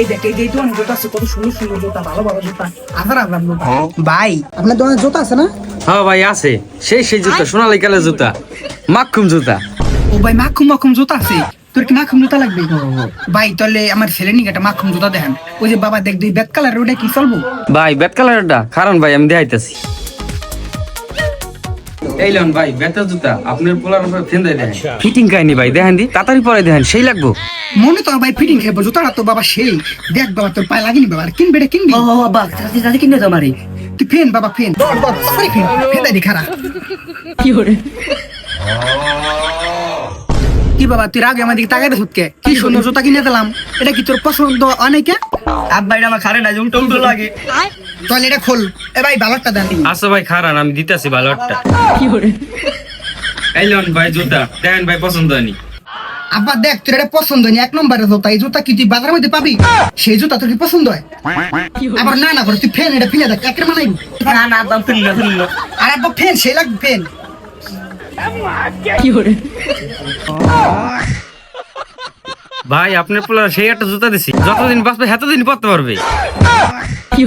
এই দেখ এই যে দোকানে জুতা আছে কত সুন্দর সুন্দর জুতা ভালো ভালো জুতা। হাজার হাজার জুতা ভাই আপনার দোকানে জুতা আছে না? হ্যাঁ ভাই আছে। সেই সেই জুতা সোনালী কালের জুতা। ও ভাই মাখুম মাখুম জুতা আছে। তোর কি মাখুম জুতা লাগবে? ভাই তাহলে আমার ছেলে নিকে একটা মাখুম জুতা দেখেন। ওই যে বাবা দেখ দুই ব্যাক কালার ওটা কি চলবো? ভাই ব্যাট কালারটা কারণ ভাই আমি দেখাইতেছি। এই লন ভাই বেতার জুতা আপনার পোলার উপর ফেন্দে দেন ফিটিং কাহিনি ভাই দেখেন দি তাড়াতাড়ি পরে দেখেন সেই লাগবো। মনে তো ভাই ফিটিং খেয়ে জুতাটা তো বাবা সেই। দেখ বাবা তোর পায়ে লাগেনি বাবা কিন কিনবে রে কিনবি? ও বাবা তাড়াতাড়ি তাড়াতাড়ি কিনে দাও মারি। তুই ফেন বাবা ফেন। দর দর সরি ফেন। ফেদাই দি খারা কি করে কি বাবা তুই আগে আমার দিকে তাকাই দেখুত কে কি সুন্দর জুতা কিনে দিলাম। এটা কি তোর পছন্দ? অনেকে আব্বা এটা আমার খারে না উল্টো উল্টো লাগে। তাহলে এটা খোল। এ ভাই ভালোটা দেন। আসো ভাই খারান আমি দিতেছি ভালো একটা কি করে? এই লন ভাই জুতা। দেখেন ভাই পছন্দ হয়নি। আব্বা দেখ তোর এটা পছন্দ নেই এক নম্বরের জুতা। এই জুতা কি তুই বাজারের মধ্যে পাবি? সেই জুতা তোর কি পছন্দ হয়? আবার না না করে তুই ফেন এটা ফিনে দেখ। একের মানাই না না আব্বা ফিরল আর আব্বা ফেন সেই লাগবে করে ভাই আপনার পোলার সেই একটা জুতা দিছি। যতদিন বাঁচবে এতদিন পড়তে পারবে। কি